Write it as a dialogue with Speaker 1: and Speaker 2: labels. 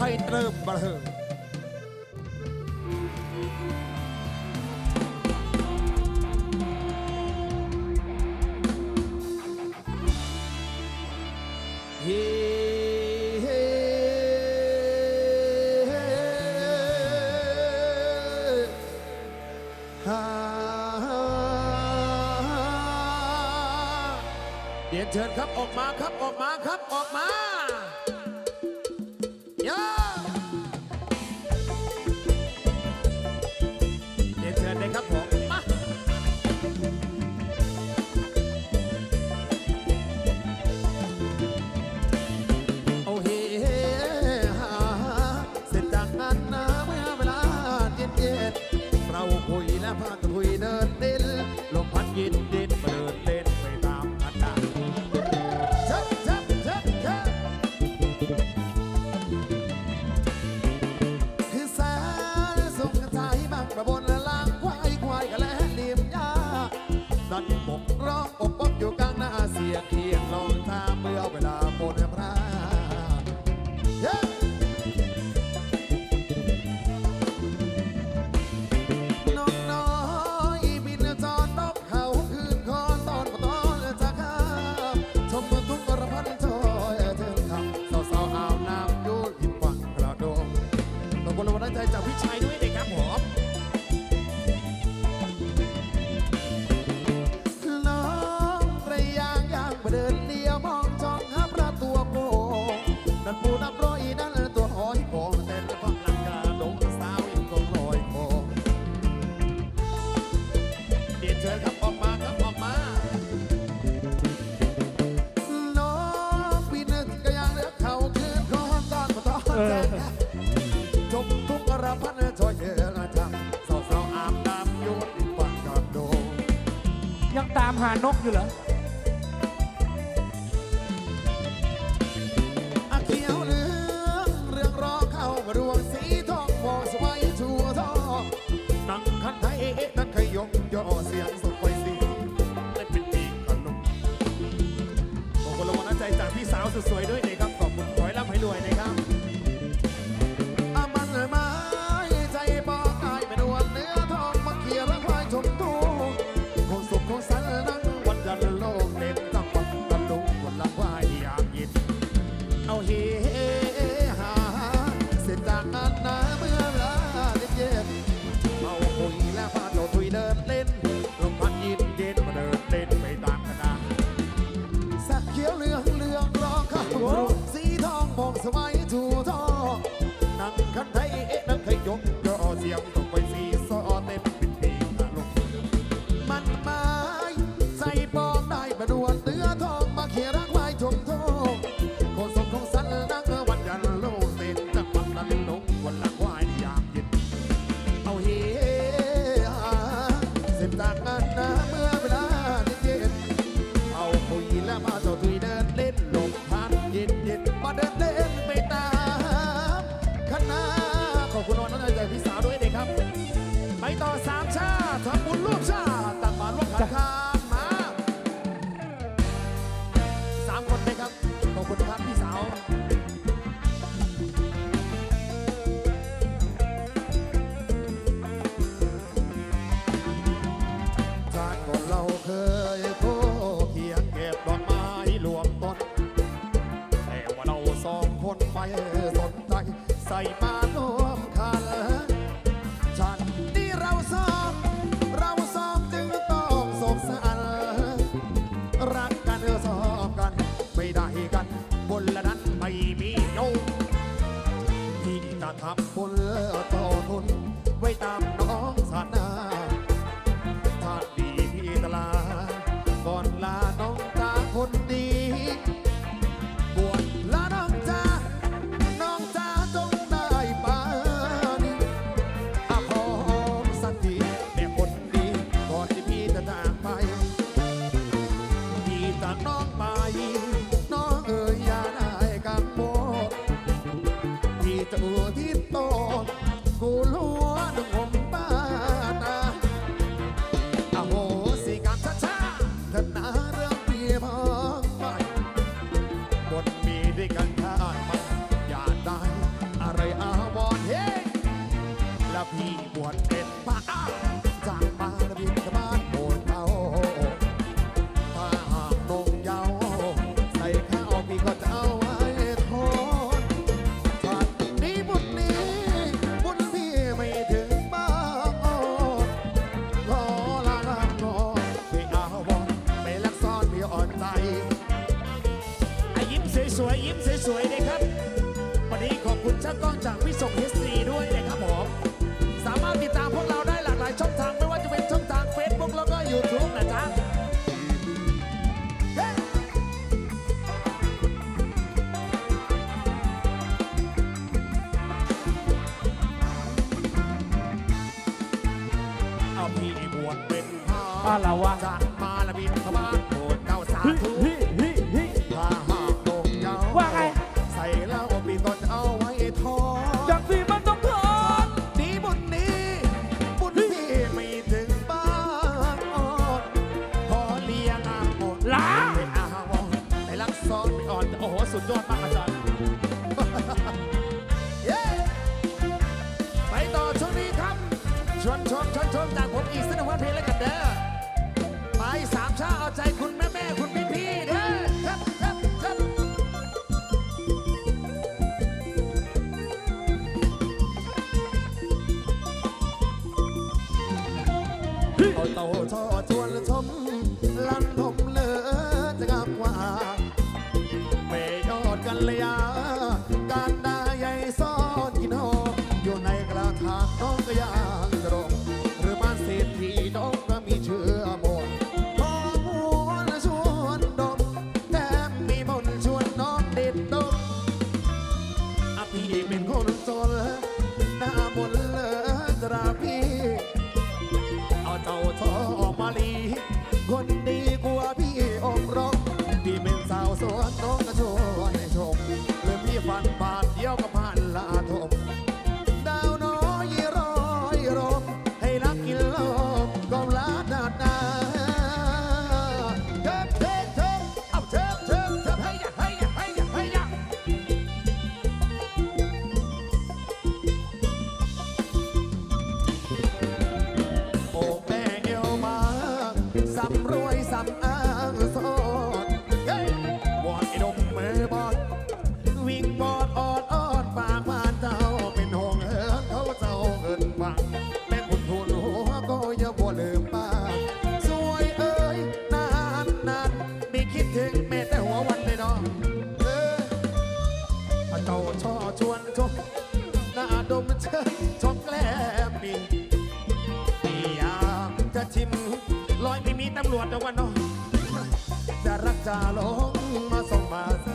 Speaker 1: ให้เติมบะเฮอเดี๋ยวเชิญครับออกมาครับออกมาครับออกมา ใจจากพี่ชายด้วยเด็ก พานกอยู่เห
Speaker 2: รอ
Speaker 1: เขียวเหลืองเรื่องรอเข้ารวงสีทองมอสบายชัวทองนั่งคันไทยนั่ขยงยอเสียงสุดสิได้เป็นปีกขนมบอกคนละวันใจจากพี่สาวสวย So I. ไม่สนใจ ใส่มาร่วมคันฉันที่เราซ้อม เราซ้อมจึงต้องสบสันรักกันซ้อมกัน ไม่ได้กัน บนละนั้นไม่มีโยที่จะทำบนต่อทุน ไว้ตามน้องสานา อะวะจามาละบินเข้าบ้านโปรดเจ้าสา
Speaker 2: ฮิ
Speaker 1: ธุ
Speaker 2: ฮิฮิฮิ
Speaker 1: ถ้าหากโด่งยาว่า
Speaker 2: ไง
Speaker 1: ใส่แล้วปีก็เอาไว้ทอด
Speaker 2: จากสีมันต้องทน
Speaker 1: ดีบุญนี้บุญพี่ไม่ถึงบ้านอ่อนพอเลี้ยงอาหมด
Speaker 2: ลา
Speaker 1: ไม่อาวรไอ้รักซ้อนไม่อ่อนโอ้โหสุดยอดมากอาจารย์ เต่าทอชวนชม ลันผมเลอจะงามกว่าไม่ยอดกันเลยอาการดาใหญ่ซ่อนกินหออยู่ในกระถางน้องก็ย่างกระดงหรือบ้านเศรษฐีน้องก็มีเชื้อมนต์พอหัวและชวนดมแถมมีมนชวนน้องเด็ดดมอะพี่เป็นคนจน ฟันบาทเดียวกับพันละ ระชิมลอยไม่มีตำรวจแต่ว่าน้องจะรักจะหลงมาส่งมาเส